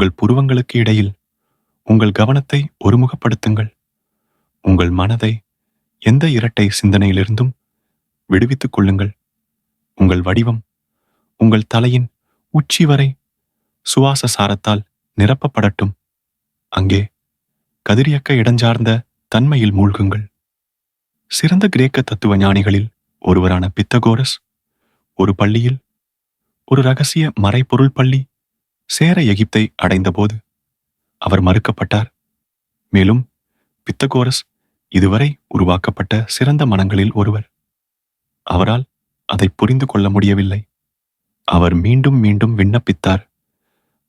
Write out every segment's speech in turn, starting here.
உங்கள் புருவங்களுக்கு இடையில் உங்கள் கவனத்தை ஒருமுகப்படுத்துங்கள். உங்கள் மனதை எந்த இரட்டை சிந்தனையிலிருந்தும் விடுவித்துக் கொள்ளுங்கள். உங்கள் வடிவம் உங்கள் தலையின் உச்சி வரை சுவாச சாரத்தால் நிரப்பப்படட்டும். அங்கே கதிரியக்க இடஞ்சார்ந்த தன்மையில் மூழ்குங்கள். சிறந்த கிரேக்க தத்துவ ஞானிகளில் ஒருவரான பித்தகோரஸ் ஒரு பள்ளியில் ஒரு ரகசிய மறைபொருள் பள்ளி சேர எகிப்தை அடைந்தபோது அவர் மறுக்கப்பட்டார். மேலும் பித்தகோரஸ் இதுவரை உருவாக்கப்பட்ட சிறந்த மனங்களில் ஒருவர். அவரால் அதை புரிந்து கொள்ள முடியவில்லை. அவர் மீண்டும் மீண்டும் விண்ணப்பித்தார்.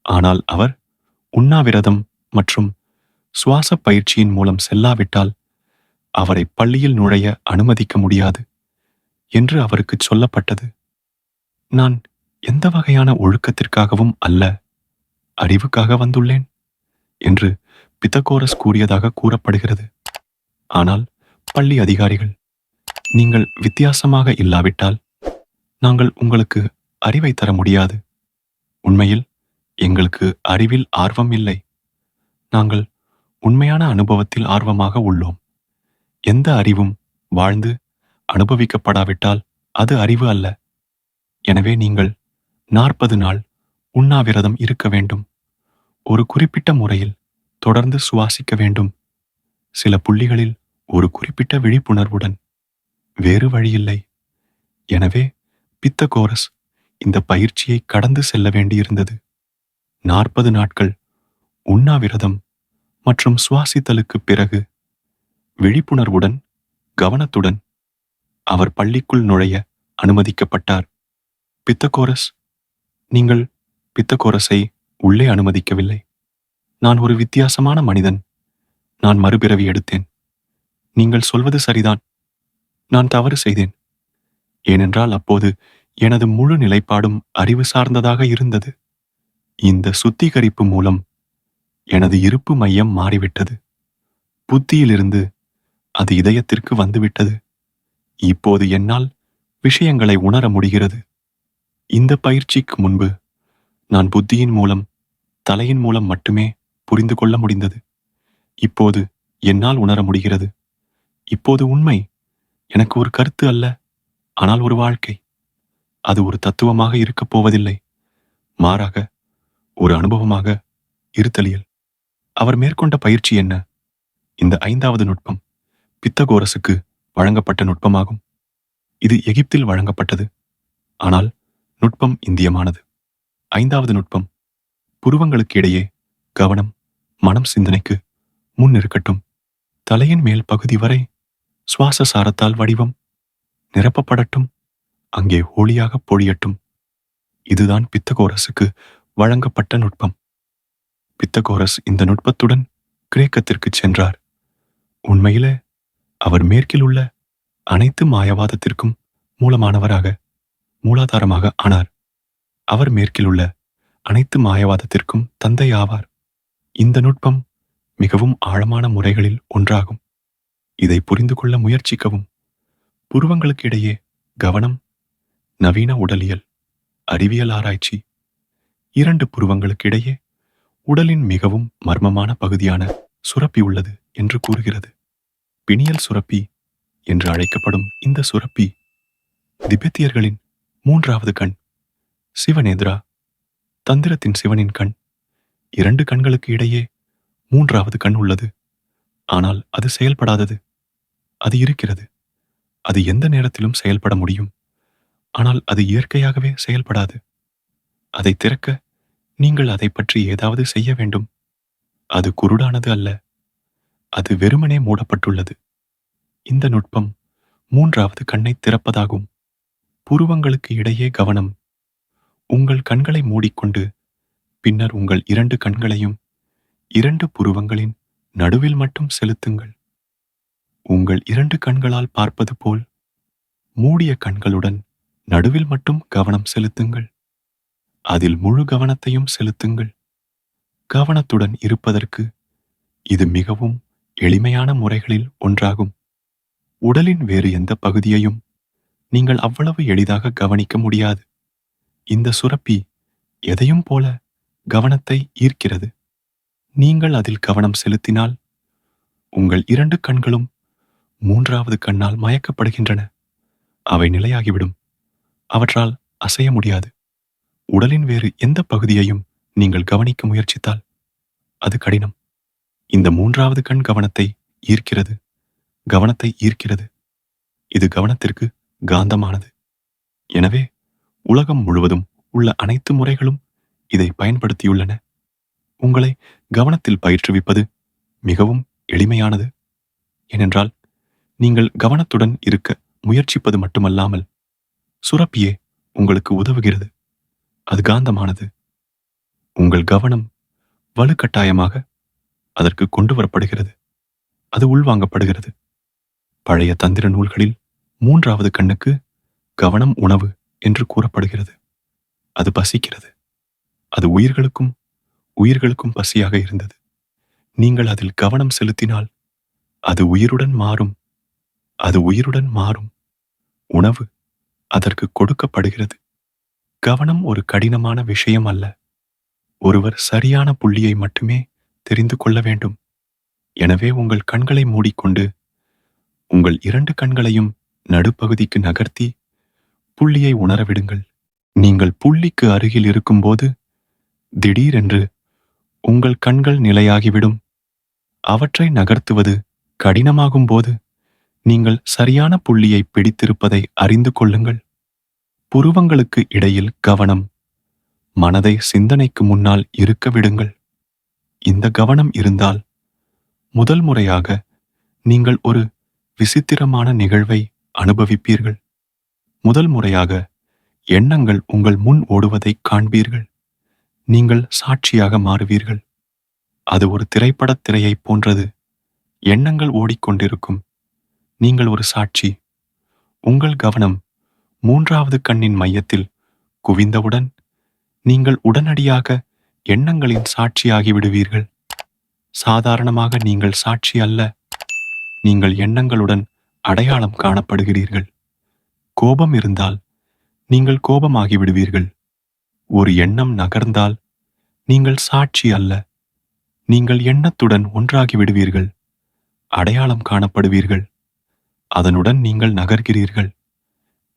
ஆனால் அவர் உண்ணாவிரதம் மற்றும் சுவாச பயிற்சியின் மூலம் செல்லாவிட்டால் அவரை பள்ளியில் நுழைய அனுமதிக்க முடியாது என்று அவருக்கு சொல்லப்பட்டது. நான் எந்த வகையான ஒழுக்கத்திற்காகவும் அல்ல. அறிவுக்காக வந்துள்ளேன் என்று பித்தகோரஸ் கூறியதாக கூறப்படுகிறது. ஆனால் பள்ளி அதிகாரிகள் நீங்கள் வித்தியாசமாக இல்லாவிட்டால் நாங்கள் உங்களுக்கு அறிவை தர முடியாது. உண்மையில் எங்களுக்கு அறிவில் ஆர்வம் இல்லை. நாங்கள் உண்மையான அனுபவத்தில் ஆர்வமாக உள்ளோம். எந்த அறிவும் வாழ்ந்து அனுபவிக்கப்படாவிட்டால் அது அறிவு அல்ல. எனவே நீங்கள் நாற்பது நாள் உண்ணாவிரதம் இருக்க வேண்டும். ஒரு குறிப்பிட்ட முறையில் தொடர்ந்து சுவாசிக்க வேண்டும். சில புள்ளிகளில் ஒரு குறிப்பிட்ட விழிப்புணர்வுடன். வேறு வழியில்லை. எனவே பித்தகோரஸ் இந்த பயிற்சியை கடந்து செல்ல வேண்டியிருந்தது. நாற்பது நாட்கள் உண்ணாவிரதம் மற்றும் சுவாசித்தலுக்கு பிறகு விழிப்புணர்வுடன் கவனத்துடன் அவர் பள்ளிக்குள் நுழைய அனுமதிக்கப்பட்டார். பித்தகோரஸ் நீங்கள் பித்தகோரஸை உள்ளே அனுமதிக்கவில்லை. நான் ஒரு வித்தியாசமான மனிதன். நான் மறுபிறவி எடுத்தேன். நீங்கள் சொல்வது சரிதான். நான் தவறு செய்தேன். ஏனென்றால் அப்போது எனது முழு நிலைப்பாடும் அறிவு சார்ந்ததாக இருந்தது. இந்த சுத்திகரிப்பு மூலம் எனது இருப்பு மையம் மாறிவிட்டது. புத்தியிலிருந்து அது இதயத்திற்கு வந்துவிட்டது. இப்போது என்னால் விஷயங்களை உணர முடிகிறது. இந்த பயிற்சிக்கு முன்பு நான் புத்தியின் மூலம் தலையின் மூலம் மட்டுமே புரிந்து கொள்ள முடிந்தது. இப்போது என்னால் உணர முடிகிறது. இப்போது உண்மை எனக்கு ஒரு கருத்து அல்ல ஆனால் ஒரு வாழ்க்கை. அது ஒரு தத்துவமாக இருக்கப் போவதில்லை. மாறாக ஒரு அனுபவமாக இருத்தலியல். அவர் மேற்கொண்ட பயிற்சி என்ன? இந்த ஐந்தாவது நுட்பம் பித்தகோரசுக்கு வழங்கப்பட்ட நுட்பமாகும். இது எகிப்தில் வழங்கப்பட்டது. ஆனால் நுட்பம் இந்தியமானது. ஐந்தாவது நுட்பம். புருவங்களுக்கு இடையே கவனம் மனம் சிந்தனைக்கு முன் இருக்கட்டும். தலையின் மேல் பகுதி வரை சுவாச சாரத்தால் வடிவம் நிரப்பப்படட்டும் அங்கே ஒளியாக பொழியட்டும். இதுதான் பித்தகோரஸுக்கு வழங்கப்பட்ட நுட்பம். பித்தகோரஸ் இந்த நுட்பத்துடன் கிரேக்கத்திற்கு சென்றார். உண்மையிலே அவர் மேற்கில் உள்ள அனைத்து மாயவாதத்திற்கும் மூலமானவராக மூலாதாரமாக ஆனார். அவர் மேற்கில் உள்ள அனைத்து மாயவாதத்திற்கும் தந்தை ஆவார் இந்த நுட்பம் மிகவும் ஆழமான முறைகளில் ஒன்றாகும். இதை புரிந்து கொள்ள முயற்சிக்கவும். புருவங்களுக்கு இடையே கவனம் நவீன உடலியல் அறிவியல் ஆராய்ச்சி இரண்டு புருவங்களுக்கு இடையே உடலின் மிகவும் மர்மமான பகுதியான சுரப்பி உள்ளது என்று கூறுகிறது. பிணியல் சுரப்பி என்று அழைக்கப்படும் இந்த சுரப்பி திபெத்தியர்களின் மூன்றாவது கண். சிவனேந்திரா தந்திரத்தின் சிவனின் கண். இரண்டு கண்களுக்கு இடையே மூன்றாவது கண் உள்ளது. ஆனால் அது செயல்படாதது. அது இருக்கிறது. அது எந்த நேரத்திலும் செயல்பட முடியும். ஆனால் அது இயற்கையாகவே செயல்படாது. அதை திறக்க நீங்கள் அதை பற்றி ஏதாவது செய்ய வேண்டும். அது குருடானது அல்ல. அது வெறுமனே மூடப்பட்டுள்ளது. இந்த நுட்பம் மூன்றாவது கண்ணை திறப்பதாகும். புருவங்களுக்கு இடையே கவனம் உங்கள் கண்களை மூடிக்கொண்டு பின்னர் உங்கள் இரண்டு கண்களையும் இரண்டு புருவங்களின் நடுவில் மட்டும் செலுத்துங்கள். உங்கள் இரண்டு கண்களால் பார்ப்பது போல் மூடிய கண்களுடன் நடுவில் மட்டும் கவனம் செலுத்துங்கள். அதில் முழு கவனத்தையும் செலுத்துங்கள். கவனத்துடன் இருப்பதற்கு இது மிகவும் எளிமையான முறைகளில் ஒன்றாகும். உடலின் வேறு எந்த பகுதியையும் நீங்கள் அவ்வளவு எளிதாக கவனிக்க முடியாது. இந்த சுரப்பி எதையும் போல கவனத்தை ஈர்க்கிறது. நீங்கள் அதில் கவனம் செலுத்தினால் உங்கள் இரண்டு கண்களும் மூன்றாவது கண்ணால் மயக்கப்படுகின்றன. அவை நிலையாகிவிடும். அவற்றால் அசைய முடியாது. உடலின் வேறு எந்த பகுதியையும் நீங்கள் கவனிக்க முயற்சித்தால் அது கடினம். இந்த மூன்றாவது கண் கவனத்தை ஈர்க்கிறது. கவனத்தை ஈர்க்கிறது. இது கவனத்திற்கு காந்தமானது. எனவே உலகம் முழுவதும் உள்ள அனைத்து முறைகளும் இதை பயன்படுத்தியுள்ளன. உங்களை கவனத்தில் பயிற்றுவிப்பது மிகவும் எளிமையானது. ஏனென்றால் நீங்கள் கவனத்துடன் இருக்க முயற்சிப்பது மட்டுமல்லாமல் சுரப்பியே உங்களுக்கு உதவுகிறது. அது காந்தமானது. உங்கள் கவனம் வலுக்கட்டாயமாக அதற்கு கொண்டு வரப்படுகிறது. அது உள்வாங்கப்படுகிறது. பழைய தந்திர நூல்களில் மூன்றாவது கண்ணுக்கு கவனம் உணவு என்று கூறப்படுகிறது. அது பசிக்கிறது. அது உயிர்களுக்கும் உயிர்களுக்கும் பசியாக இருந்தது. நீங்கள் அதில் கவனம் செலுத்தினால் அது உயிருடன் மாறும். அது உயிருடன் மாறும். உணவு அதற்கு கொடுக்கப்படுகிறது. கவனம் ஒரு கடினமான விஷயம் அல்ல. ஒருவர் சரியான புள்ளியை மட்டுமே தெரிந்து கொள்ள வேண்டும். எனவே உங்கள் கண்களை மூடிக்கொண்டு உங்கள் இரண்டு கண்களையும் நடுப்பகுதிக்கு நகர்த்தி புள்ளியை உணரவிடுங்கள். நீங்கள் புள்ளிக்கு அருகில் இருக்கும்போது திடீரென்று உங்கள் கண்கள் நிலையாகிவிடும். அவற்றை நகர்த்துவது கடினமாகும் போது நீங்கள் சரியான புள்ளியை பிடித்திருப்பதை அறிந்து கொள்ளுங்கள். புருவங்களுக்கு இடையில் கவனம் மனதை சிந்தனைக்கு முன்னால் இருக்க விடுங்கள். இந்த கவனம் இருந்தால் முதல் முறையாக நீங்கள் ஒரு விசித்திரமான நிகழ்வை அனுபவிப்பீர்கள். முதல் முறையாக எண்ணங்கள் உங்கள் முன் ஓடுவதைக் காண்பீர்கள். நீங்கள் சாட்சியாக மாறுவீர்கள். அது ஒரு திரைப்படத் திரையைப் போன்றது. எண்ணங்கள் ஓடிக்கொண்டிருக்கும். நீங்கள் ஒரு சாட்சி. உங்கள் கவனம் மூன்றாவது கண்ணின் மையத்தில் குவிந்தவுடன் நீங்கள் உடனடியாக எண்ணங்களின் சாட்சியாகி விடுவீர்கள். சாதாரணமாக நீங்கள் சாட்சி அல்ல. நீங்கள் எண்ணங்களுடன் அடையாளம் காணப்படுகிறீர்கள். கோபம் இருந்தால் நீங்கள் கோபமாகி விடுவீர்கள் ஒரு எண்ணம் நகர்ந்தால் நீங்கள் சாட்சி அல்ல. நீங்கள் எண்ணத்துடன் ஒன்றாகி விடுவீர்கள் அடையாளம் காணப்படுவீர்கள். அதனுடன் நீங்கள் நகர்கிறீர்கள்.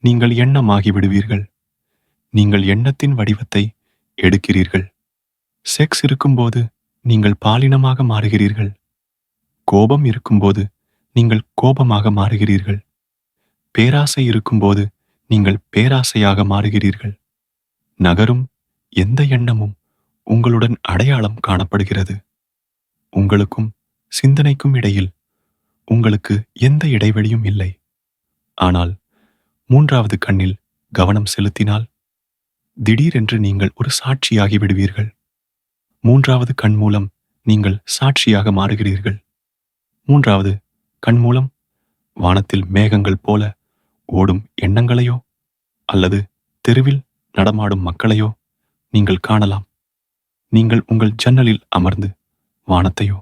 நீங்கள் எண்ணமாகி விடுவீர்கள் நீங்கள் எண்ணத்தின் வடிவத்தை எடுக்கிறீர்கள். செக்ஸ் இருக்கும்போது நீங்கள் பாலினமாக மாறுகிறீர்கள். கோபம் இருக்கும்போது நீங்கள் கோபமாக மாறுகிறீர்கள். பேராசை இருக்கும்போது நீங்கள் பேராசையாக மாறுகிறீர்கள். நகரும் எந்த எண்ணமும் உங்களுடன் அடையாளம் காணப்படுகிறது. உங்களுக்கும் சிந்தனைக்கும் இடையில் உங்களுக்கு எந்த இடைவெளியும் இல்லை. ஆனால் மூன்றாவது கண்ணில் கவனம் செலுத்தினால் திடீரென்று நீங்கள் ஒரு சாட்சியாகி விடுவீர்கள். மூன்றாவது கண் மூலம் நீங்கள் சாட்சியாக மாறுகிறீர்கள். மூன்றாவது கண் மூலம் வானத்தில் மேகங்கள் போல ஓடும் எண்ணங்களையோ அல்லது தெருவில் நடமாடும் மக்களையோ நீங்கள் காணலாம். நீங்கள் உங்கள் ஜன்னலில் அமர்ந்து வானத்தையோ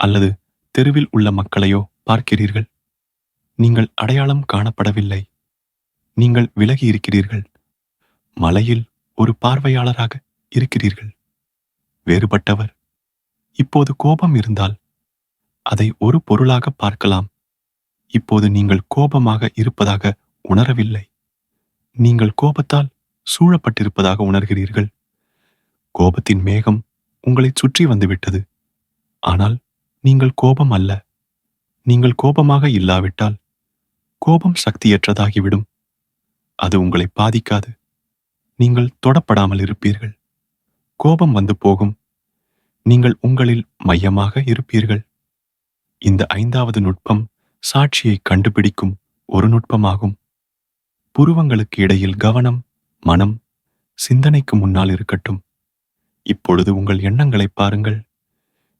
அல்லது தெருவில் உள்ள மக்களையோ பார்க்கிறீர்கள். நீங்கள் அடையாளம் காணப்படவில்லை. நீங்கள் விலகி இருக்கிறீர்கள். மலையில் ஒரு பார்வையாளராக இருக்கிறீர்கள். வேறுபட்டவர். இப்போது கோபம் இருந்தால் அதை ஒரு பொருளாக பார்க்கலாம். இப்போது நீங்கள் கோபமாக இருப்பதாக உணரவில்லை. நீங்கள் கோபத்தால் சூழப்பட்டிருப்பதாக உணர்கிறீர்கள். கோபத்தின் மேகம் உங்களை சுற்றி வந்துவிட்டது. ஆனால் நீங்கள் கோபம் அல்ல. நீங்கள் கோபமாக இல்லாவிட்டால் கோபம் சக்தியற்றதாகிவிடும். அது உங்களை பாதிக்காது. நீங்கள் தொடப்படாமல் இருப்பீர்கள். கோபம் வந்து போகும். நீங்கள் உங்களில் மையமாக இருப்பீர்கள். இந்த ஐந்தாவது நுட்பம் சாட்சியை கண்டுபிடிக்கும் ஒரு நுட்பமாகும். புருவங்களுக்கு இடையில் கவனம் மனம் சிந்தனைக்கு முன்னால் இருக்கட்டும். இப்பொழுது உங்கள் எண்ணங்களை பாருங்கள்.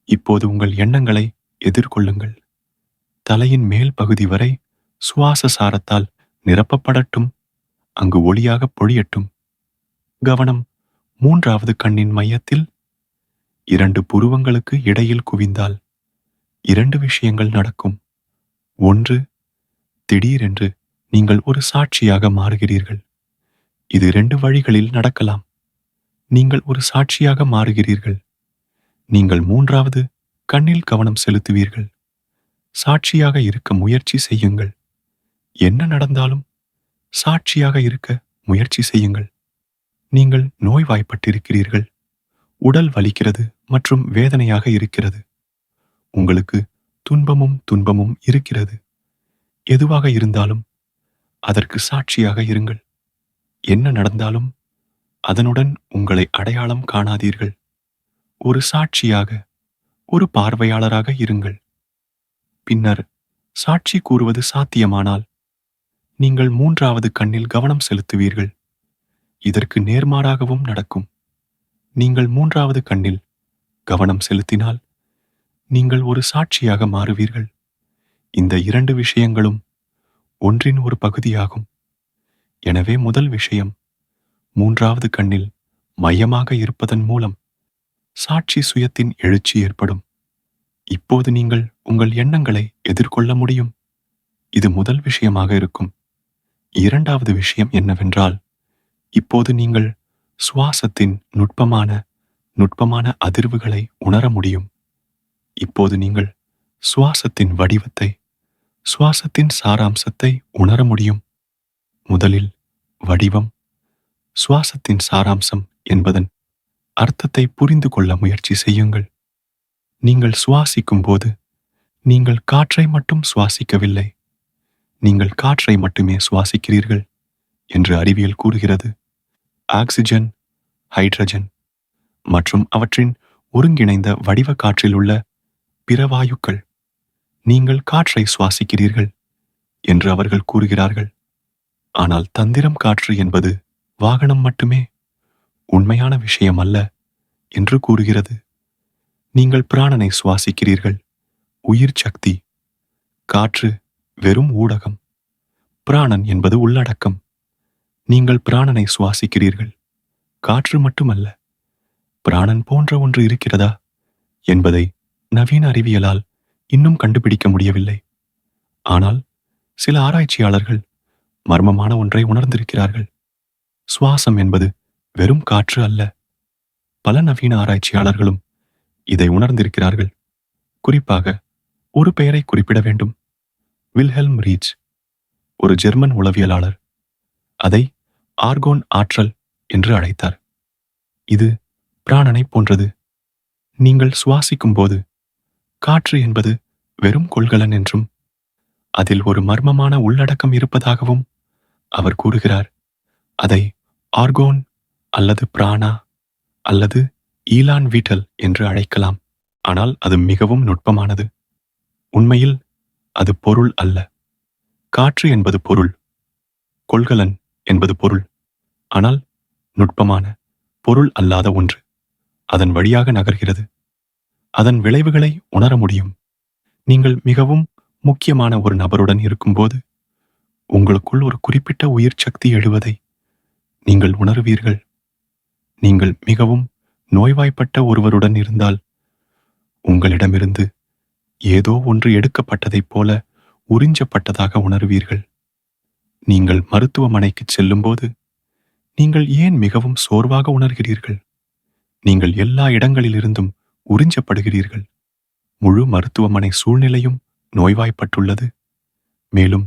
இப்போது உங்கள் எண்ணங்களை எதிர்கொள்ளுங்கள். தலையின் மேல் பகுதி வரை சுவாச சாரத்தால் நிரப்பப்படட்டும். அங்கு ஒளியாக பொழியட்டும். கவனம் மூன்றாவது கண்ணின் மையத்தில் இரண்டு புருவங்களுக்கு இடையில் குவிந்தால் இரண்டு விஷயங்கள் நடக்கும். ஒன்று திடீரென்று நீங்கள் ஒரு சாட்சியாக மாறுகிறீர்கள். இது இரண்டு வழிகளில் நடக்கலாம். நீங்கள் ஒரு சாட்சியாக மாறுகிறீர்கள். நீங்கள் மூன்றாவது கண்ணில் கவனம் செலுத்துவீர்கள். சாட்சியாக இருக்க முயற்சி செய்யுங்கள். என்ன நடந்தாலும் சாட்சியாக இருக்க முயற்சி செய்யுங்கள். நீங்கள் நோய்வாய்ப்பட்டிருக்கிறீர்கள். உடல் வலிக்கிறது மற்றும் வேதனையாக இருக்கிறது. உங்களுக்கு துன்பமும் துன்பமும் இருக்கிறது. எதுவாக இருந்தாலும் அதற்கு சாட்சியாக இருங்கள். என்ன நடந்தாலும் அதனுடன் உங்களை அடையாளம் காணாதீர்கள். ஒரு சாட்சியாக ஒரு பார்வையாளராக இருங்கள். பின்னர் சாட்சி கூறுவது சாத்தியமானால் நீங்கள் மூன்றாவது கண்ணில் கவனம் செலுத்துவீர்கள். இதற்கு நேர்மாறாகவும் நடக்கும். நீங்கள் மூன்றாவது கண்ணில் கவனம் செலுத்தினால் நீங்கள் ஒரு சாட்சியாக மாறுவீர்கள். இந்த இரண்டு விஷயங்களும் ஒன்றின் ஒரு பகுதியாகும். எனவே முதல் விஷயம் மூன்றாவது கண்ணில் மையமாக இருப்பதன் மூலம் சாட்சி சுயத்தின் எழுச்சி ஏற்படும். இப்போது நீங்கள் உங்கள் எண்ணங்களை எதிர்கொள்ள முடியும். இது முதல் விஷயமாக இருக்கும். இரண்டாவது விஷயம் என்னவென்றால் இப்போது நீங்கள் சுவாசத்தின் நுட்பமான நுட்பமான அதிர்வுகளை உணர முடியும். இப்போது நீங்கள் சுவாசத்தின் வடிவத்தை சுவாசத்தின் சாராம்சத்தை உணர முடியும். முதலில் வடிவம் சுவாசத்தின் சாராம்சம் என்பதன் அர்த்தத்தை புரிந்து கொள்ள முயற்சி செய்யுங்கள். நீங்கள் சுவாசிக்கும் போது நீங்கள் காற்றை மட்டும் சுவாசிக்கவில்லை நீங்கள் காற்றை மட்டுமே சுவாசிக்கிறீர்கள் என்று அறிவியல் கூறுகிறது. ஆக்சிஜன் ஹைட்ரஜன் மற்றும் அவற்றின் ஒருங்கிணைந்த வடிவ காற்றில் உள்ள பிற வாயுக்கள் நீங்கள் காற்றை சுவாசிக்கிறீர்கள் என்று அவர்கள் கூறுகிறார்கள். ஆனால் தந்திரம் காற்று என்பது வாகனம் மட்டுமே உண்மையான விஷயம் அல்ல என்று கூறுகிறது. நீங்கள் பிராணனை சுவாசிக்கிறீர்கள் உயிர் சக்தி காற்று வெறும் ஊடகம் பிராணன் என்பது உள்ளடக்கம். நீங்கள் பிராணனை சுவாசிக்கிறீர்கள் காற்று மட்டுமல்ல பிராணன் போன்ற ஒன்று இருக்கிறதா என்பதை நவீன அறிவியலால் இன்னும் கண்டுபிடிக்க முடியவில்லை. ஆனால் சில ஆராய்ச்சியாளர்கள் மர்மமான ஒன்றை உணர்ந்திருக்கிறார்கள். சுவாசம் என்பது வெறும் காற்று அல்ல. பல நவீன ஆராய்ச்சியாளர்களும் இதை உணர்ந்திருக்கிறார்கள். குறிப்பாக ஒரு பெயரை குறிப்பிட வேண்டும். வில்ஹெல்ம் ரீச் ஒரு ஜெர்மன் உளவியலாளர். அதை ஆர்கோன் ஆற்றல் என்று அழைத்தார். இது பிராணனை போன்றது. நீங்கள் சுவாசிக்கும் போது காற்று என்பது வெறும் கொள்கலன் என்றும் அதில் ஒரு மர்மமான உள்ளடக்கம் இருப்பதாகவும் அவர் கூறுகிறார். அதை ஆர்கோன் அல்லது பிராணா அல்லது ஈலான் வீட்டல் என்று அழைக்கலாம். ஆனால் அது மிகவும் நுட்பமானது. உண்மையில் அது பொருள் அல்ல. காற்று என்பது பொருள். கொள்கலன் என்பது பொருள். ஆனால் நுட்பமான பொருள் அல்லாத ஒன்று. அதன் வழியாக நகர்கிறது. அதன் விளைவுகளை உணர முடியும். நீங்கள் மிகவும் முக்கியமான ஒரு நபருடன் இருக்கும்போது உங்களுக்குள் ஒரு குறிப்பிட்ட உயிர் சக்தி எழுவதை நீங்கள் உணருவீர்கள். நீங்கள் மிகவும் நோய்வாய்ப்பட்ட ஒருவருடன் இருந்தால் உங்களிடமிருந்து ஏதோ ஒன்று எடுக்கப்பட்டதைப் போல உறிஞ்சப்பட்டதாக உணருவீர்கள். நீங்கள் மருத்துவமனைக்கு செல்லும்போது நீங்கள் ஏன் மிகவும் சோர்வாக உணர்கிறீர்கள்? நீங்கள் எல்லா இடங்களிலிருந்தும் உறிஞ்சப்படுகிறீர்கள். முழு மருத்துவமனை சூழ்நிலையும் நோய்வாய்ப்பட்டுள்ளது. மேலும்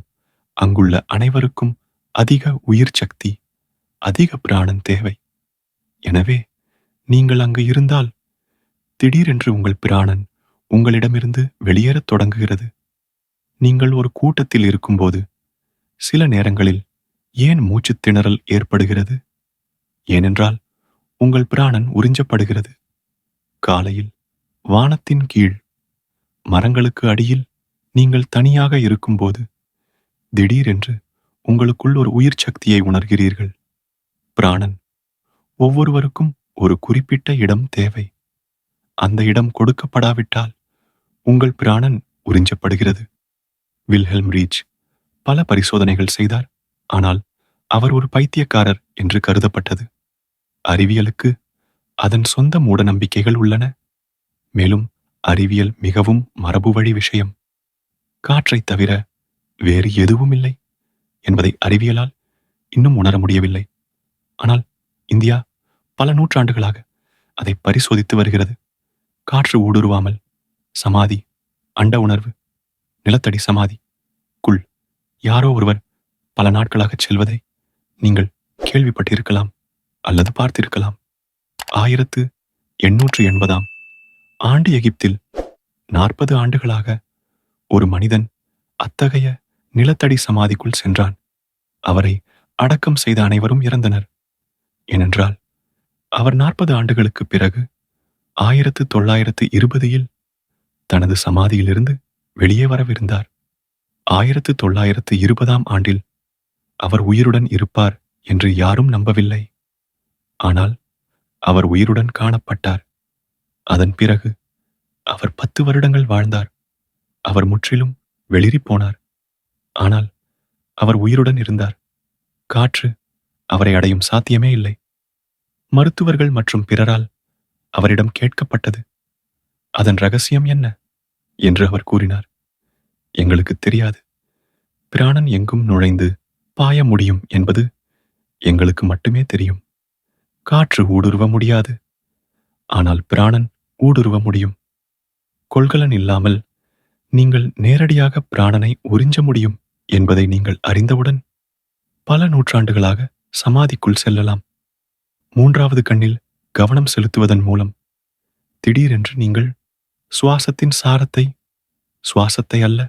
அங்குள்ள அனைவருக்கும் அதிக உயிர் சக்தி அதிக பிராணன் தேவை. எனவே நீங்கள் அங்கு இருந்தால் திடீரென்று உங்கள் பிராணன் உங்களிடமிருந்து வெளியேறத் தொடங்குகிறது. நீங்கள் ஒரு கூட்டத்தில் இருக்கும்போது சில நேரங்களில் ஏன் மூச்சுத் திணறல் ஏற்படுகிறது? ஏனென்றால் உங்கள் பிராணன் உறிஞ்சப்படுகிறது. காலையில் வானத்தின் கீழ் மரங்களுக்கு அடியில் நீங்கள் தனியாக இருக்கும்போது திடீரென்று உங்களுக்குள் ஒரு உயிர் சக்தியை உணர்கிறீர்கள். பிராணன் ஒவ்வொருவருக்கும் ஒரு குறிப்பிட்ட இடம் தேவை. அந்த இடம் கொடுக்கப்படாவிட்டால் உங்கள் பிராணன் உறிஞ்சப்படுகிறது. வில்ஹெல்ம் ரீச் பல பரிசோதனைகள் செய்தார் ஆனால் அவர் ஒரு பைத்தியக்காரர் என்று கருதப்பட்டது. அறிவியலுக்கு அதன் சொந்த மூட நம்பிக்கைகள் உள்ளன. மேலும் அறிவியல் மிகவும் மரபு வழி விஷயம். காற்றைத் தவிர வேறு எதுவும் இல்லை என்பதை அறிவியலால் இன்னும் உணர முடியவில்லை. ஆனால் இந்தியா பல நூற்றாண்டுகளாக அதை பரிசோதித்து வருகிறது. காற்று ஊடுருவாமல் சமாதி அண்ட உணர்வு நிலத்தடி சமாதி குள் யாரோ ஒருவர் பல நாட்களாக செல்வதை நீங்கள் கேள்விப்பட்டிருக்கலாம் அல்லது பார்த்திருக்கலாம். ஆயிரத்து எண்ணூற்று எண்பதாம் ஆண்டு எகிப்தில் நாற்பது ஆண்டுகளாக ஒரு மனிதன் அத்தகைய நிலத்தடி சமாதிக்குள் சென்றான். அவரை அடக்கம் செய்த அனைவரும் இறந்தனர். ஏனென்றால் அவர் நாற்பது ஆண்டுகளுக்கு பிறகு ஆயிரத்து தொள்ளாயிரத்து இருபதில் தனது சமாதியிலிருந்து வெளியே வரவிருந்தார். ஆயிரத்து தொள்ளாயிரத்து இருபதாம் ஆண்டில் அவர் உயிருடன் இருப்பார் என்று யாரும் நம்பவில்லை. ஆனால் அவர் உயிருடன் காணப்பட்டார். அதன் பிறகு அவர் பத்து வருடங்கள் வாழ்ந்தார். அவர் முற்றிலும் வெளிரி போனார். ஆனால் அவர் உயிருடன் இருந்தார். காற்று அவரை அடையும் சாத்தியமே இல்லை. மருத்துவர்கள் மற்றும் பிறரால் அவரிடம் கேட்கப்பட்டது. அதன் ரகசியம் என்ன? என்று அவர் கூறினார். எங்களுக்கு தெரியாது. பிராணன் எங்கும் நுழைந்து பாய முடியும் என்பது எங்களுக்கு மட்டுமே தெரியும். காற்று ஊடுருவ முடியாது. ஆனால் பிராணன் ஊடுருவ முடியும். கொள்கலன் இல்லாமல் நீங்கள் நேரடியாக பிராணனை உறிஞ்ச முடியும் என்பதை நீங்கள் அறிந்தவுடன் பல நூற்றாண்டுகளாக சமாதிக்குள் செல்லலாம். மூன்றாவது கண்ணில் கவனம் செலுத்துவதன் மூலம் திடீரென்று நீங்கள் சுவாசத்தின் சாரத்தை சுவாசத்தை அல்ல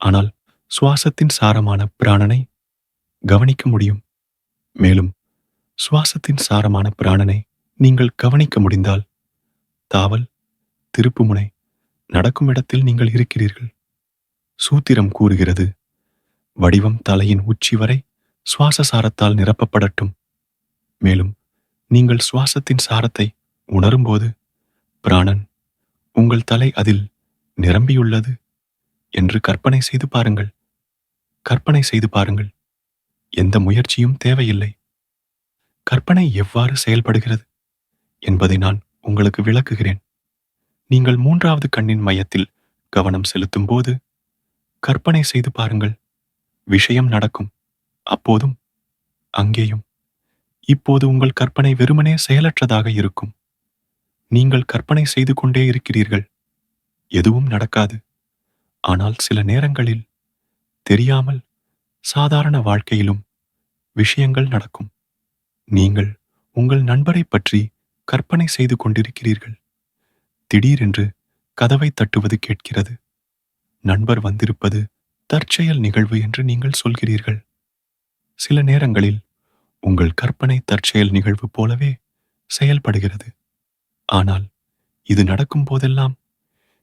ஆனால் சுவாசத்தின் சாரமான பிராணனை கவனிக்க முடியும். மேலும் சுவாசத்தின் சாரமான பிராணனை நீங்கள் கவனிக்க முடிந்தால் தாவல் திருப்புமுனை நடக்கும் இடத்தில் நீங்கள் இருக்கிறீர்கள். சூத்திரம் கூறுகிறது வடிவம் தலையின் உச்சி வரை சுவாச சாரத்தால் நிரப்பப்படட்டும். மேலும் நீங்கள் சுவாசத்தின் சாரத்தை உணரும்போது பிராணன் உங்கள் தலை அதில் நிரம்பியுள்ளது என்று கற்பனை செய்து பாருங்கள். கற்பனை செய்து பாருங்கள். எந்த முயற்சியும் தேவையில்லை. கற்பனை எவ்வாறு செயல்படுகிறது என்பதை நான் உங்களுக்கு விளக்குகிறேன். நீங்கள் மூன்றாவது கண்ணின் மையத்தில் கவனம் செலுத்தும் போது கற்பனை செய்து பாருங்கள். விஷயம் நடக்கும். அப்போதும் அங்கேயும். இப்போது உங்கள் கற்பனை வெறுமனே செயலற்றதாக இருக்கும். நீங்கள் கற்பனை செய்து கொண்டே இருக்கிறீர்கள். எதுவும் நடக்காது. ஆனால் சில நேரங்களில் தெரியாமல் சாதாரண வாழ்க்கையிலும் விஷயங்கள் நடக்கும். நீங்கள் உங்கள் நண்பரை பற்றி கற்பனை செய்து கொண்டிருக்கிறீர்கள். திடீரென்று கதவை தட்டுவது கேட்கிறது. நண்பர் வந்திருப்பது தற்செயல் நிகழ்வு என்று நீங்கள் சொல்கிறீர்கள். சில நேரங்களில் உங்கள் கற்பனை தற்செயல் நிகழ்வு போலவே செயல்படுகிறது. ஆனால் இது நடக்கும் போதெல்லாம்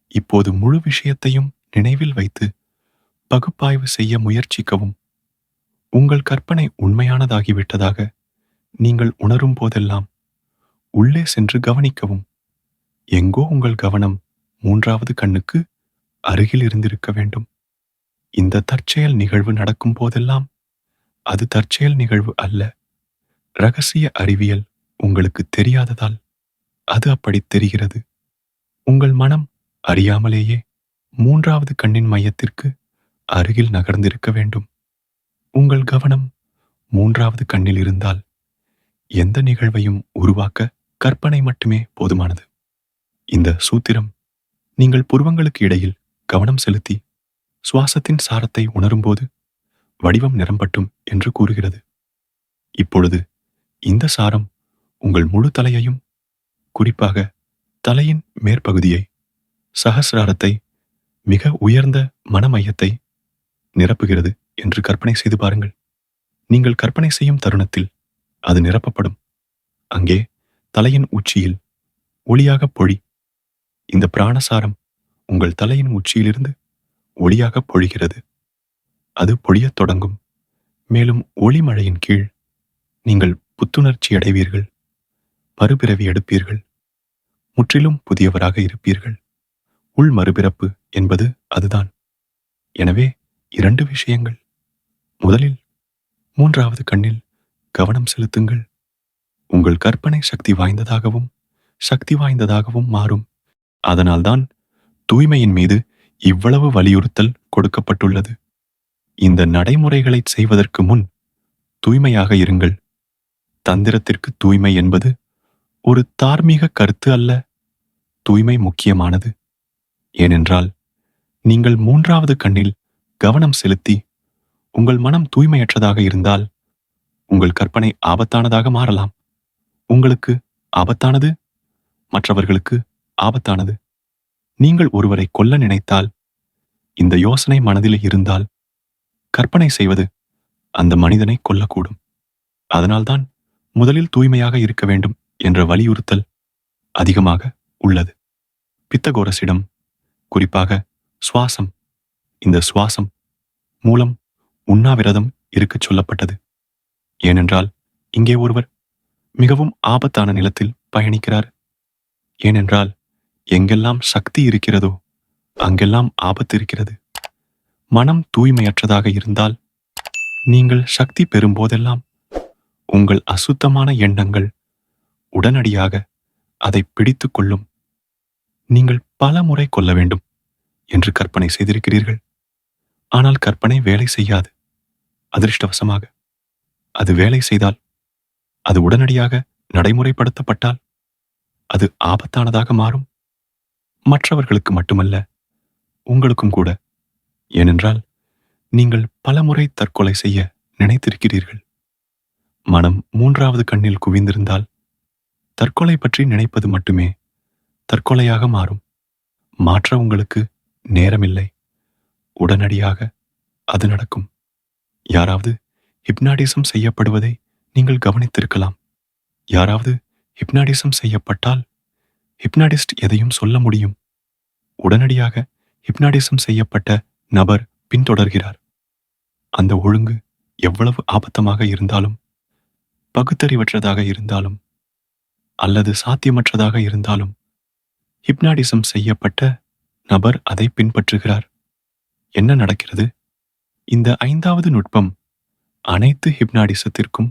இப்போது முழு விஷயத்தையும் நினைவில் வைத்து பகுப்பாய்வு செய்ய முயற்சிக்கவும். உங்கள் கற்பனை உண்மையானதாகிவிட்டதாக நீங்கள் உணரும் போதெல்லாம் உள்ளே சென்று கவனிக்கவும். எங்கோ உங்கள் கவனம் மூன்றாவது கண்ணுக்கு அருகில் இருந்திருக்க வேண்டும். இந்த தற்செயல் நிகழ்வு நடக்கும் போதெல்லாம் அது தற்செயல் நிகழ்வு அல்ல. ரகசிய அறிவியல் உங்களுக்கு தெரியாததால் அது அப்படி தெரிகிறது. உங்கள் மனம் அறியாமலேயே மூன்றாவது கண்ணின் மையத்திற்கு அருகில் நகர்ந்திருக்க வேண்டும். உங்கள் கவனம் மூன்றாவது கண்ணில் இருந்தால் எந்த நிகழ்வையும் உருவாக்க கற்பனை மட்டுமே போதுமானது. இந்த சூத்திரம் நீங்கள் புருவங்களுக்கு இடையில் கவனம் செலுத்தி சுவாசத்தின் சாரத்தை உணரும்போது வடிவம் நிரம்பட்டும் என்று கூறுகிறது. இப்பொழுது இந்த சாரம் உங்கள் முழு தலையையும் குறிப்பாக தலையின் மேற்பகுதியை சகசிராரத்தை மிக உயர்ந்த மனமையத்தை நிரப்புகிறது என்று கற்பனை செய்து பாருங்கள். நீங்கள் கற்பனை செய்யும் தருணத்தில் அது நிரப்பப்படும். அங்கே தலையின் உச்சியில் ஒளியாக பொழி. இந்த பிராணசாரம் உங்கள் தலையின் உச்சியிலிருந்து ஒளியாக பொழிகிறது. அது பொழியத் தொடங்கும். மேலும் ஒளிமழையின் கீழ் நீங்கள் புத்துணர்ச்சி அடைவீர்கள். மறுபிறவி எடுப்பீர்கள். முற்றிலும் புதியவராக இருப்பீர்கள். உள் மறுபிறப்பு என்பது அதுதான். எனவே இரண்டு விஷயங்கள். முதலில் மூன்றாவது கண்ணில் கவனம் செலுத்துங்கள். உங்கள் கற்பனை சக்தி வாய்ந்ததாகவும் சக்தி வாய்ந்ததாகவும் மாறும். அதனால்தான் தூய்மையின் மீது இவ்வளவு வலியுறுத்தல் கொடுக்கப்பட்டுள்ளது. இந்த நடைமுறைகளை செய்வதற்கு முன் தூய்மையாக இருங்கள். தந்திரத்திற்கு தூய்மை என்பது ஒரு தார்மீக கருத்து அல்ல. தூய்மை முக்கியமானது. ஏனென்றால் நீங்கள் மூன்றாவது கண்ணில் கவனம் செலுத்தி உங்கள் மனம் தூய்மையற்றதாக இருந்தால் உங்கள் கற்பனை ஆபத்தானதாக மாறலாம். உங்களுக்கு ஆபத்தானது மற்றவர்களுக்கு ஆபத்தானது. நீங்கள் ஒருவரை கொல்ல நினைத்தால் இந்த யோசனை மனதில் இருந்தால் கற்பனை செய்வது அந்த மனிதனை கொல்லக்கூடும். அதனால்தான் முதலில் தூய்மையாக இருக்க வேண்டும் என்ற வலியுறுத்தல் அதிகமாக உள்ளது. பித்தகோரசிடம் குறிப்பாக சுவாசம். இந்த சுவாசம் மூலம் உண்ணாவிரதம் இருக்கச் சொல்லப்பட்டது. ஏனென்றால் இங்கே ஒருவர் மிகவும் ஆபத்தான நிலத்தில் பயணிக்கிறார். ஏனென்றால் எங்கெல்லாம் சக்தி இருக்கிறதோ அங்கெல்லாம் ஆபத்து இருக்கிறது. மனம் தூய்மையற்றதாக இருந்தால் நீங்கள் சக்தி பெறும்போதெல்லாம் உங்கள் அசுத்தமான எண்ணங்கள் உடனடியாக அதை பிடித்து கொள்ளும். நீங்கள் பல முறை கொள்ள வேண்டும் என்று கற்பனை செய்திருக்கிறீர்கள். ஆனால் கற்பனை வேலை செய்யாது. அதிர்ஷ்டவசமாக அது வேலை செய்தால் அது உடனடியாக நடைமுறைப்படுத்தப்பட்டால் அது ஆபத்தானதாக மாறும். மற்றவர்களுக்கு மட்டுமல்ல உங்களுக்கும் கூட. ஏனென்றால் நீங்கள் பலமுறை தற்கொலை செய்ய நினைத்திருக்கிறீர்கள். மனம் மூன்றாவது கண்ணில் குவிந்திருந்தால் தற்கொலை பற்றி நினைப்பது மட்டுமே தற்கொலையாக மாறும். மாற்ற உங்களுக்கு நேரமில்லை. உடனடியாக அது நடக்கும். யாராவது ஹிப்னாடிசம் செய்யப்படுவதை நீங்கள் கவனித்திருக்கலாம். யாராவது ஹிப்னாடிசம் செய்யப்பட்டால் ஹிப்னாடிஸ்ட் எதையும் சொல்ல முடியும். உடனடியாக ஹிப்னாடிசம் செய்யப்பட்ட நபர் பின்தொடர்கிறார். அந்த ஒழுங்கு எவ்வளவு ஆபத்தமாக இருந்தாலும் பகுத்தறிவற்றதாக இருந்தாலும் அல்லது சாத்தியமற்றதாக இருந்தாலும் ஹிப்னாடிசம் செய்யப்பட்ட நபர் அதை பின்பற்றுகிறார். என்ன நடக்கிறது? இந்த ஐந்தாவது நுட்பம் அனைத்து ஹிப்னாடிசத்திற்கும்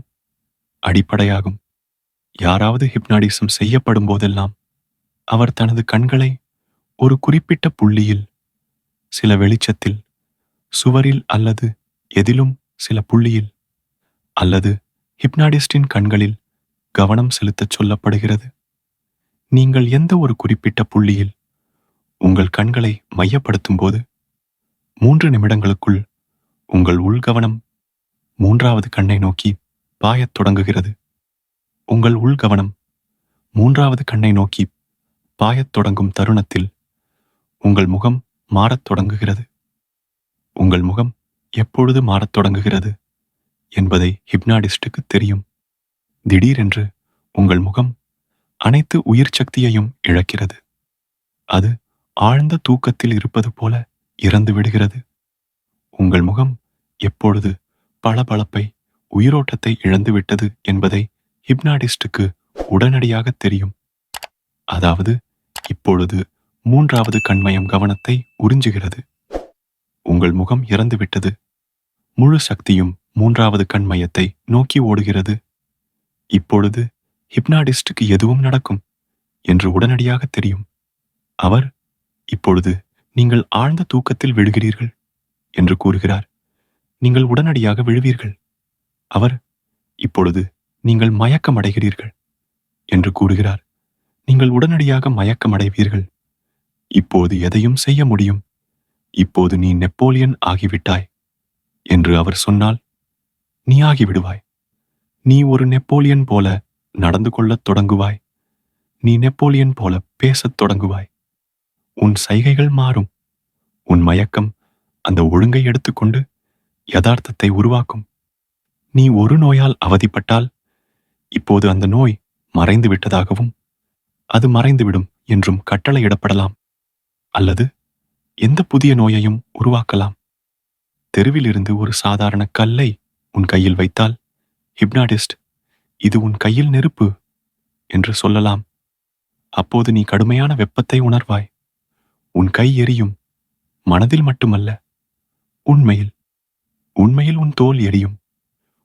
அடிப்படையாகும். யாராவது ஹிப்னாடிசம் செய்யப்படும் போதெல்லாம் அவர் தனது கண்களை ஒரு குறிப்பிட்ட புள்ளியில் சில வெளிச்சத்தில் சுவரில் அல்லது எதிலும் சில புள்ளியில் அல்லது ஹிப்னாடிஸ்டின் கண்களில் கவனம் செலுத்தச் சொல்லப்படுகிறது. நீங்கள் எந்த ஒரு குறிப்பிட்ட புள்ளியில் உங்கள் கண்களை மையப்படுத்தும் போது மூன்று நிமிடங்களுக்குள் உங்கள் உள்கவனம் மூன்றாவது கண்ணை நோக்கி பாயத் தொடங்குகிறது. உங்கள் உள்கவனம் மூன்றாவது கண்ணை நோக்கி பாயத் தொடங்கும் தருணத்தில் உங்கள் முகம் மாறத் தொடங்குகிறது. உங்கள் முகம் எப்பொழுது மாறத் தொடங்குகிறது என்பதை ஹிப்னாடிஸ்டுக்கு தெரியும். திடீரென்று உங்கள் முகம் அனைத்து உயிர் சக்தியையும் இழக்கிறது. அது ஆழ்ந்த தூக்கத்தில் இருப்பது போல இறந்து விடுகிறது. உங்கள் முகம் எப்பொழுது பளபளப்பை உயிரோட்டத்தை இழந்துவிட்டது என்பதை ஹிப்னாடிஸ்டுக்கு உடனடியாக தெரியும். அதாவது இப்பொழுது மூன்றாவது கண்மயம் கவனத்தை உறிஞ்சுகிறது. உங்கள் முகம் இறந்துவிட்டது. முழு சக்தியும் மூன்றாவது கண்மயத்தை நோக்கி ஓடுகிறது. இப்பொழுது ஹிப்னாடிஸ்டுக்கு எதுவும் நடக்கும் என்று உடனடியாக தெரியும். அவர் இப்பொழுது நீங்கள் ஆழ்ந்த தூக்கத்தில் விழுகிறீர்கள் என்று கூறுகிறார். நீங்கள் உடனடியாக விழுவீர்கள். அவர் இப்பொழுது நீங்கள் மயக்கமடைகிறீர்கள் என்று கூறுகிறார். நீங்கள் உடனடியாக மயக்கமடைவீர்கள். இப்போது எதையும் செய்ய முடியும். இப்போது நீ நெப்போலியன் ஆகிவிட்டாய் என்று அவர் சொன்னால் நீ ஆகிவிடுவாய். நீ ஒரு நெப்போலியன் போல நடந்து கொள்ளத் தொடங்குவாய். நீ நெப்போலியன் போல பேசத் தொடங்குவாய். உன் சைகைகள் மாறும். உன் மயக்கம் அந்த ஒழுங்கை எடுத்துக்கொண்டு யதார்த்தத்தை உருவாக்கும். நீ ஒரு நோயால் அவதிப்பட்டால் இப்போது அந்த நோய் மறைந்து விட்டதாகவும் அது மறைந்துவிடும் என்றும் கட்டளையிடப்படலாம். அல்லது எந்த புதிய நோயையும் உருவாக்கலாம். தெருவிலிருந்து ஒரு சாதாரண கல்லை உன் கையில் வைத்தால் ஹிப்னாடிஸ்ட் இது உன் கையில் நெருப்பு என்று சொல்லலாம். அப்போது நீ கடுமையான வெப்பத்தை உணர்வாய். உன் கை எரியும். மனதில் மட்டுமல்ல உண்மையில் உண்மையில் உன் தோல் எரியும்.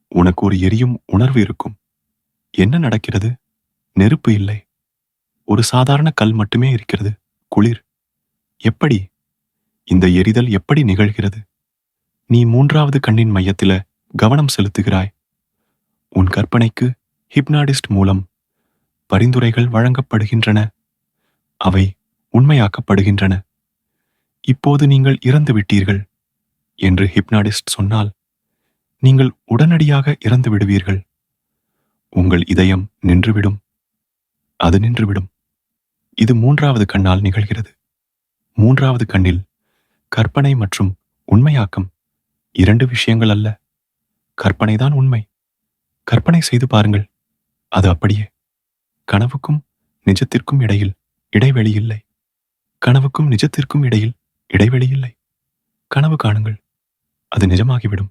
உனக்கு ஒரு எரியும் உணர்வு இருக்கும். என்ன நடக்கிறது? நெருப்பு இல்லை. ஒரு சாதாரண கல் மட்டுமே இருக்கிறது. குளிர். எப்படி? இந்த எரிதல் எப்படி நிகழ்கிறது? நீ மூன்றாவது கண்ணின் மையத்தில கவனம் செலுத்துகிறாய். உன் கற்பனைக்கு ஹிப்னாடிஸ்ட் மூலம் பரிந்துரைகள் வழங்கப்படுகின்றன. அவை உண்மையாக்கப்படுகின்றன. இப்போது நீங்கள் இறந்து விட்டீர்கள் என்று ஹிப்னாடிஸ்ட் சொன்னால் நீங்கள் உடனடியாக இறந்து விடுவீர்கள். உங்கள் இதயம் நின்றுவிடும். அது நின்றுவிடும். இது மூன்றாவது கண்ணால் நிகழ்கிறது. மூன்றாவது கண்ணில் கற்பனை மற்றும் உண்மையாக்கம் இரண்டு விஷயங்கள் அல்ல. கற்பனைதான் உண்மை. கற்பனை செய்து பாருங்கள். அது அப்படியே. கனவுக்கும் நிஜத்திற்கும் இடையில் இடைவெளி இல்லை. கனவுக்கும் நிஜத்திற்கும் இடையில் இடைவெளி இல்லை. கனவு காணுங்கள். அது நிஜமாகிவிடும்.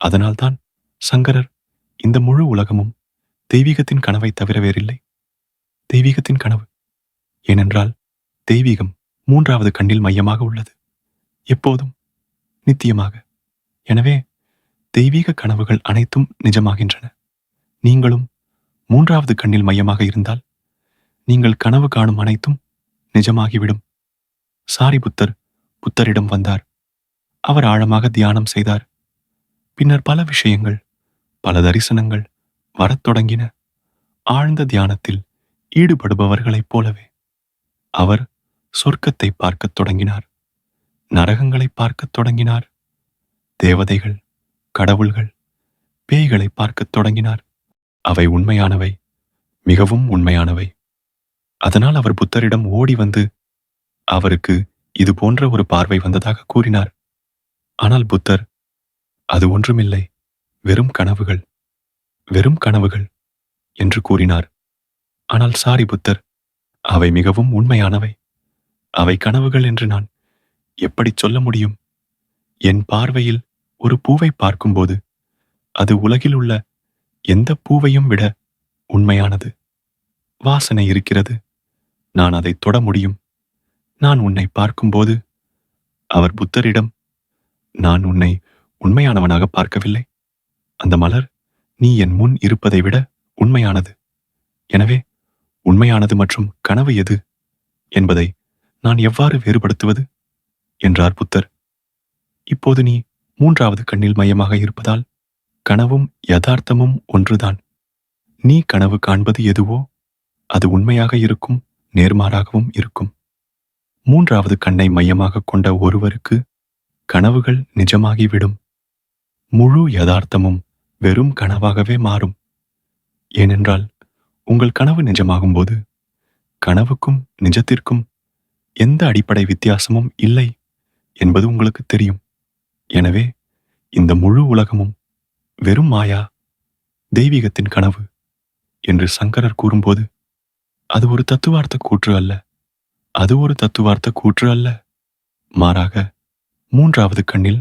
அதனால்தான் சங்கரர் இந்த முழு உலகமும் தெய்வீகத்தின் கனவை தவிர வேறில்லை. தெய்வீகத்தின் கனவு ஏனென்றால் தெய்வீகம் மூன்றாவது கண்ணில் மையமாக உள்ளது. எப்போதும் நித்தியமாக. எனவே தெய்வீக கனவுகள் அனைத்தும் நிஜமாகின்றன. நீங்களும் மூன்றாவது கண்ணில் மையமாக இருந்தால் நீங்கள் கனவு காணும் அனைத்தும் நிஜமாகிவிடும். சாரி புத்தர் புத்தரிடம் வந்தார். அவர் ஆழமாக தியானம் செய்தார். பின்னர் பல விஷயங்கள் பல தரிசனங்கள் வரத் தொடங்கின. ஆழ்ந்த தியானத்தில் ஈடுபடுபவர்களைப் போலவே அவர் சொர்க்கத்தை பார்க்கத் தொடங்கினார். நரகங்களை பார்க்கத் தொடங்கினார். தேவதைகள் கடவுள்கள் பேய்களை பார்க்கத் தொடங்கினார். அவை உண்மையானவை மிகவும் உண்மையானவை. அதனால் அவர் புத்தரிடம் ஓடி வந்து அவருக்கு இது போன்ற ஒரு பார்வை வந்ததாக கூறினார். ஆனால் புத்தர் அது ஒன்றுமில்லை. வெறும் கனவுகள் வெறும் கனவுகள் என்று கூறினார். ஆனால் சாரி புத்தர் அவை மிகவும் உண்மையானவை. அவை கனவுகள் என்று நான் எப்படி சொல்ல முடியும்? என் பார்வையில் ஒரு பூவை பார்க்கும்போது அது உலகில் உள்ள எந்த பூவையும் விட உண்மையானது. வாசனை இருக்கிறது. நான் அதை தொட முடியும். நான் உன்னை பார்க்கும்போது அவர் புத்தரிடம் நான் உன்னை உண்மையானவனாக பார்க்கவில்லை. அந்த மலர் நீ என் முன் இருப்பதை விட உண்மையானது. எனவே உண்மையானது மற்றும் கனவு எது என்பதை நான் எவ்வாறு வேறுபடுத்துவது? என்றார் புத்தர். இப்போது நீ மூன்றாவது கண்ணில் மையமாக இருப்பதால் கனவும் யதார்த்தமும் ஒன்றுதான். நீ கனவு காண்பது எதுவோ அது உண்மையாக இருக்கும் நேர்மாறாகவும் இருக்கும். மூன்றாவது கண்ணை மையமாக கொண்ட ஒருவருக்கு கனவுகள் நிஜமாகிவிடும். முழு யதார்த்தமும் வெறும் கனவாகவே மாறும். ஏனென்றால் உங்கள் கனவு நிஜமாகும்போது கனவுக்கும் நிஜத்திற்கும் எந்த அடிப்படை வித்தியாசமும் இல்லை என்பது உங்களுக்கு தெரியும். எனவே இந்த முழு உலகமும் வெறும் மாயா தெய்வீகத்தின் கனவு என்று சங்கரர் கூறும்போது அது ஒரு தத்துவார்த்த கூற்று அல்ல. அது ஒரு தத்துவார்த்த கூற்று அல்ல. மாறாக மூன்றாவது கண்ணில்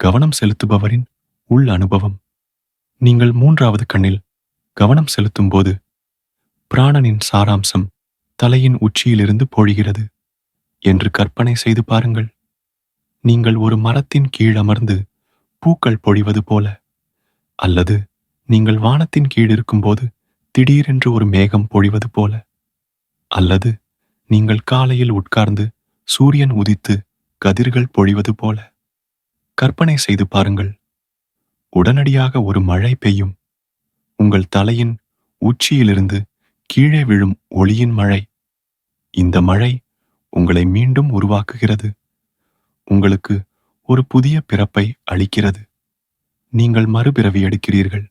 கவனம் செலுத்துபவரின் உள் அனுபவம். நீங்கள் மூன்றாவது கண்ணில் கவனம் செலுத்தும் போது பிராணனின் சாராம்சம் தலையின் உச்சியிலிருந்து பொழிகிறது என்று கற்பனை செய்து பாருங்கள். நீங்கள் ஒரு மரத்தின் கீழ் அமர்ந்து பூக்கள் பொழிவது போல அல்லது நீங்கள் வானத்தின் கீழ் இருக்கும்போது திடீரென்று ஒரு மேகம் பொழிவது போல அல்லது நீங்கள் காலையில் உட்கார்ந்து சூரியன் உதித்து கதிர்கள் பொழிவது போல. கற்பனை செய்து பாருங்கள். உடனடியாக ஒரு மழை பெய்யும். உங்கள் தலையின் உச்சியிலிருந்து கீழே விழும் ஒளியின் மழை. இந்த மழை உங்களை மீண்டும் உருவாக்குகிறது. உங்களுக்கு ஒரு புதிய பிறப்பை அளிக்கிறது. நீங்கள் மறுபிறவி எடுக்கிறீர்கள்.